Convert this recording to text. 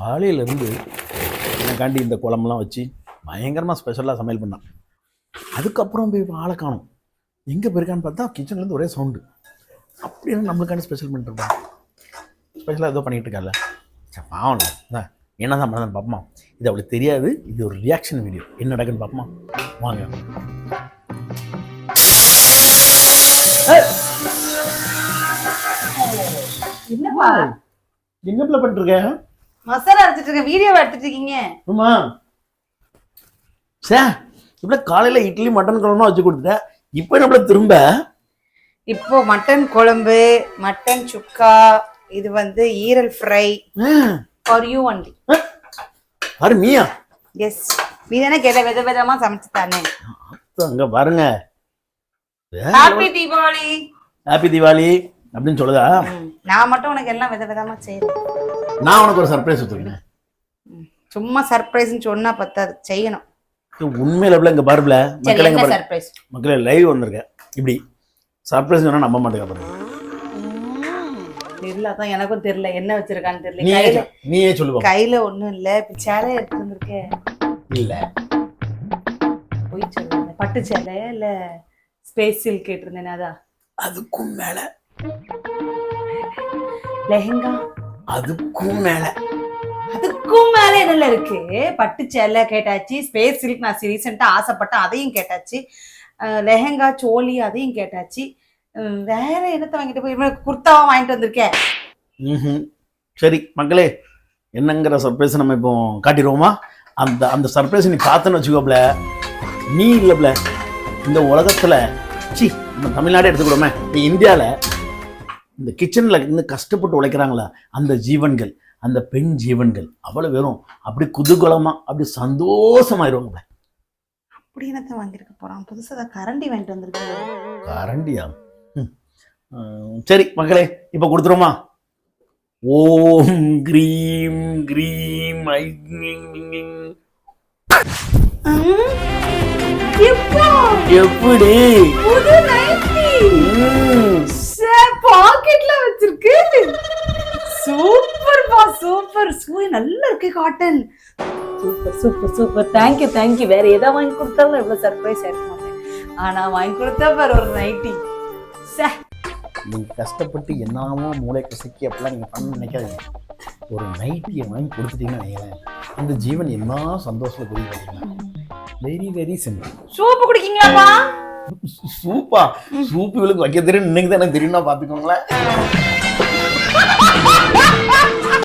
காலையிலேருந்து எனக்காண்டி இந்த குழம்புலாம் வச்சு பயங்கரமாக ஸ்பெஷலாக சமையல் பண்ணான். அதுக்கப்புறம் போய் ஆளை காணும். எங்கே போயிருக்கான்னு பார்த்தா கிச்சன்லேருந்து ஒரே சவுண்டு அப்படின்னு நம்மளுக்காண்டி ஸ்பெஷல் பண்ணிட்டுருப்பான் ஸ்பெஷலாக ஏதோ பண்ணிகிட்டு இருக்கால சரி பாவம்ல. என்ன என்ன தான் பண்ணதான் பார்ப்போமா. இது அவளுக்கு தெரியாது. இது ஒரு ரியாக்ஷன் வீடியோ என்ன நடக்குன்னு பார்ப்போமா. வாங்க. என்னப்பா? என்ன பண்ணிட்டு மசாலா அரைச்சிட்டு இருக்க வீடியோ எடுத்துட்டு இருக்கீங்க. ஆமா. சே இப்படி காலையில் இட்லி மட்டன் குழம்புலாம் வச்சு கொடுத்துட்டேன் இப்போ நம்மள திரும்ப? இப்போ மட்டன் குழம்பு மட்டன் சுக்கா இது வந்து ஈரல் ஃப்ரை ஃபார் யூ ஒன்லி பாரு மீயா. எஸ் நீ தானே கேட்ட வித விதமா சமைச்சு தானே. அங்க பாருங்க. ஹாப்பி தீபாவளி ஹாப்பி தீபாவளி அப்படின்னு சொல்லுதா? நான் மட்டும் உனக்கு எல்லாம் வித விதமா செய்யறேன் நான் உனக்கு ஒரு சர்ப்ரைஸ் வச்சுருக்கேன் சும்மா சர்ப்ரைஸ்னு சொன்னா பத்தாது. செய்யணும். உண்மையில பிள்ளை இங்க பாருப்ல சரி மக்கள் பாரு சர்ப்ரைஸ் மக்களே லைவ் வந்திருக்கேன் இப்படி. சர்ப்ரைஸ் சொன்னா நம்ப மாட்டேங்க பாருங்க. தெரியல அதான் எனக்கும் தெரியல. என்ன வச்சிருக்கான்னு தெரியல. நீயே கையில சொல். நீயே சொல்லுவோம் கையில ஒண்ணும் இல்ல. இப்ப சேலை எடுத்து வந்திருக்கேன் இல்ல. போய் சொல்லுங்க பட்டு சேலை இல்ல ஸ்பேஸ் சில்க் கேட்டிருந்தேன் அதான் அதுக்கும் மேல. லெஹங்கா? அதுக்கும் மேல. அதுக்கும் மேல என்னல இருக்கு? பட்டு சேலை கேட்டாச்சு ஸ்பேஸ் சில்க் நான் ரீசெண்டா ஆசைப்பட்டேன் அதையும் கேட்டாச்சு. லெஹங்கா சோலி அதையும் கேட்டாச்சு. வேற என்னத்த வாங்கிட்டு போய் குர்தாவா வாங்கிட்டு வந்திருக்கேன். சரி மக்களே என்னங்கிற சர்ப்ரைஸ் நம்ம இப்போ காட்டிடுவோமா? அந்த அந்த சர்ப்ரைஸ் நீ பார்த்தேன்னு வச்சுக்கோப்ல. நீ இல்லைப்ல. இந்த உலகத்துல சி நம்ம தமிழ்நாடே எடுத்துக்கிடுவோமே இப்போ இந்தியாவில் இந்த கிச்சனில் இருந்து கஷ்டப்பட்டு உழைக்கிறாங்களா? அந்த ஜீவன்கள் அந்த பெண் ஜீவன்கள் அவ்வளோ வெறும் அப்படி குதூகலமா அப்படி சந்தோஷமாயிருவாங்க. அப்படி என்னத்த வாங்கியிருக்க போறான்? புதுசா தான் கரண்டி வாங்கிட்டு வந்திருக்கேன் கரண்டியா? ம். சரி மக்களே இப்போ கொடுத்துருவோமா? ஓம் க்ரீம் க்ரீம் ஐ எப்போ? எப்படி. பாக்கெட்ல வச்சிருக்கு. சூப்பர் பா சூப்பர் சூ நல்லா இருக்கு cotton super super super thank you thank you வேற எதை வாங்கி கொடுத்தாலும் இவ்வளவு சர்ப்ரைஸ் ஆயிருக்க மாட்டேன். ஆனா வாங்கி கொடுத்தா பாரு ஒரு நைட்டி சே. நீங்க கஷ்டப்பட்டு என்னமோ மூளை கசக்கி அப்படிலாம் நீங்க பண்ண நினைக்காதீங்க. ஒரு நைட்டியை வாங்கி கொடுத்துட்டீங்கன்னு வைங்களேன். அந்த ஜீவன் என்ன சந்தோஷத்துல பார்த்தீங்களா வெரி வெரி சிம்பிள் சூப்பு குடிக்கீங்களாப்பா? சூப்பா. சூப்பு இவளுக்கு வைக்க தெரியும். இன்னைக்கு தான் எனக்கு தெரியும்னா பார்த்துக்கோங்களேன்